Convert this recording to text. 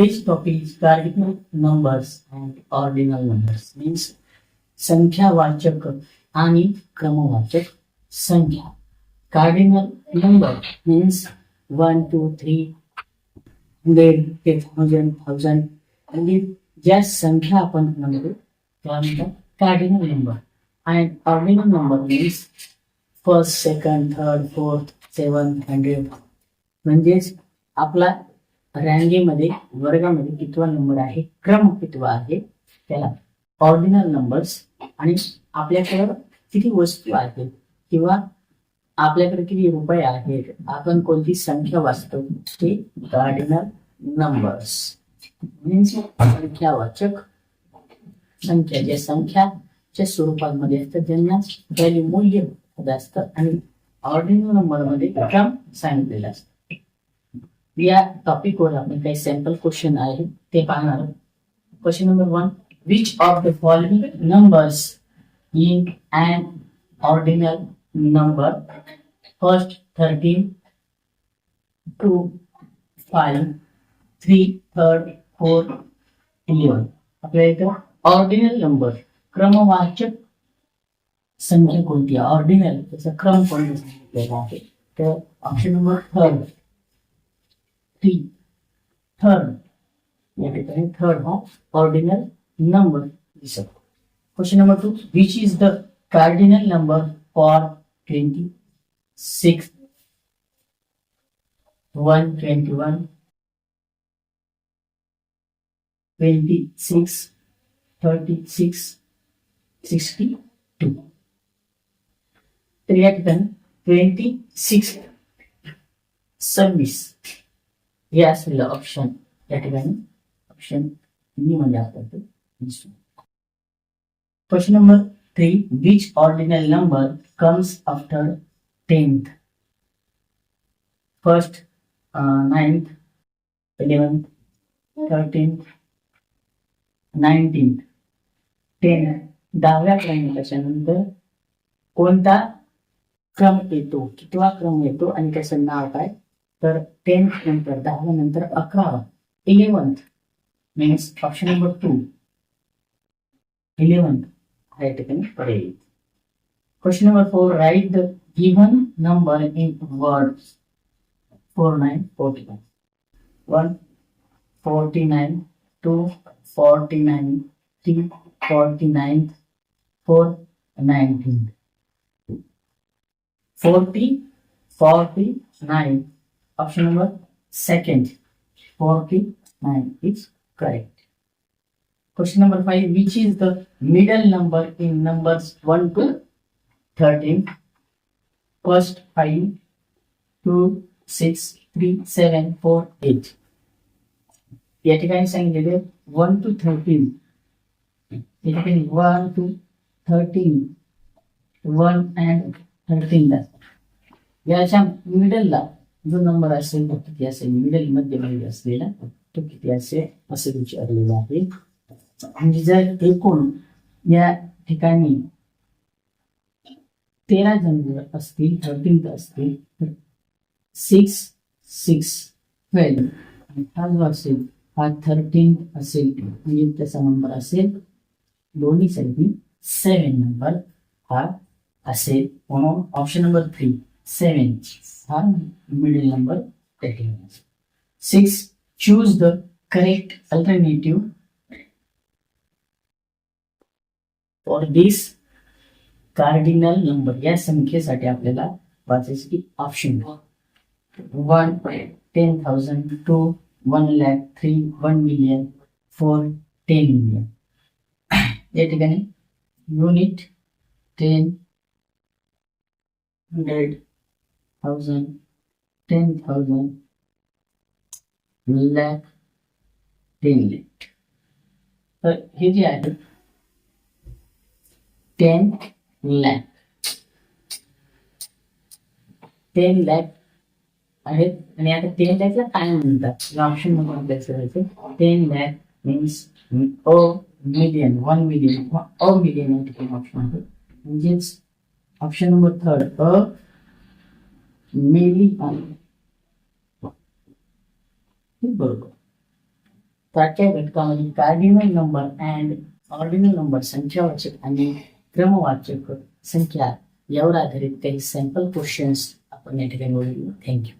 This topic is cardinal numbers. And ordinal numbers. Means संख्यावाचक आणि क्रमवाचक संख्या cardinal number means one two three hundred ते thousand thousand म्हणजे ज्या संख्या आपण म्हणतो त्या म्हणतात cardinal number and ordinal number means first second third fourth seven hundred म्हणजेच आपला रांगेमध्ये वर्गामध्ये कितवा नंबर आहे क्रम कितवा आहे त्याला ऑर्डिनल नंबर्स आणि आपल्याकडं किती वस्तू आहेत किंवा आपल्याकडे किती रुपये आहेत आपण कोणती संख्या वाचतो ते ऑर्डिनल नंबर्स मीन्स संख्यावाचक संख्या ज्या संख्याच्या स्वरूपामध्ये असतात ज्यांना व्हॅल्यू मूल्य असतं आणि ऑर्डिनल नंबरमध्ये क्रम सांगितलेला असतं. या टॉपिकवर आपण काही सॅम्पल क्वेश्चन आहे ते पाहणार question number one which of the following numbers in and ordinal number first thirteen two five three third four eleven आपल्या इथं ऑर्डिनल नंबर क्रमवाचक संख्या कोणती आहे? ऑर्डिनल त्याचा क्रम कोणता सांगितलेला आहे? तर option number third three third या ठिकाणी थर्ड हा ऑर्डिनल नंबर दिसतो question number two which is the cardinal number for twenty six one twenty one twenty six thirty six sixty two तर या ठिकाणी ट्वेंटी सिक्स सव्वीस हे असलेलं ऑप्शन या ठिकाणी ऑप्शन बी म्हणजे आपल्याला दिसतो. Question number three which ordinal number comes after tenth first ninth eleventh thirteenth nineteenth ten दहाव्या क्रमांकाच्या नंतर कोणता क्रम येतो? कितवा क्रम येतो? आणि त्याचं नाव काय? तर टेन्थ नंतर दहाव्या नंतर अकरावा eleventh means option number two eleventh हा या ठिकाणी पडेल question number four write the given number in word four nine forty one one forty nine two forty nine three forty nine four nineteen forty forty nine option number second 49 is correct question number 5 which is the middle number in numbers 1 to 13 first 5 2 6 3 7 4 8 या ठिकाणी सांगितलेले one two thirteen या ठिकाणी one two thirteen one and thirteen याच्या मिडलला जो number असेल तो किती असेल? मिडल मध्यभागी असलेला तो किती असेल? असं विचारलेलं आहे. म्हणजे जर एकूण या ठिकाणी तेरा जण जर असतील थर्टीन असतील तर सिक्स सिक्स ट्वेल्व आणि हा जो असेल हा थर्टीन असेल. म्हणजे त्याचा नंबर असेल दोन्ही साईडनी सेवन नंबर हा असेल. म्हणून ऑप्शन नंबर थ्री सेवन हा middle number six choose the correct alternative for this cardinal number या संख्येसाठी आपल्याला वाचायचं की option one ten thousand two one lakh three one million four ten million या ठिकाणी unit ten hundred thousand, ten thousand, lakh, ten lakh. तर हे जे आहे टेन लॅक टेन लॅक आहेत आणि आता टेन लॅकला काय म्हणतात? ऑप्शन नंबर अभ्यास करायचं ten lakh means a million one million किंवा अ मिलियन या ठिकाणी ऑप्शन आहे. म्हणजेच option number third a million हे बरोबर. त्याच्या घटकामध्ये cardinal number and ordinal number संख्यावाचक आणि क्रमवाचक संख्या यावर आधारित काही सॅम्पल क्वेश्चन्स आपण या ठिकाणी बोलू. थँक्यू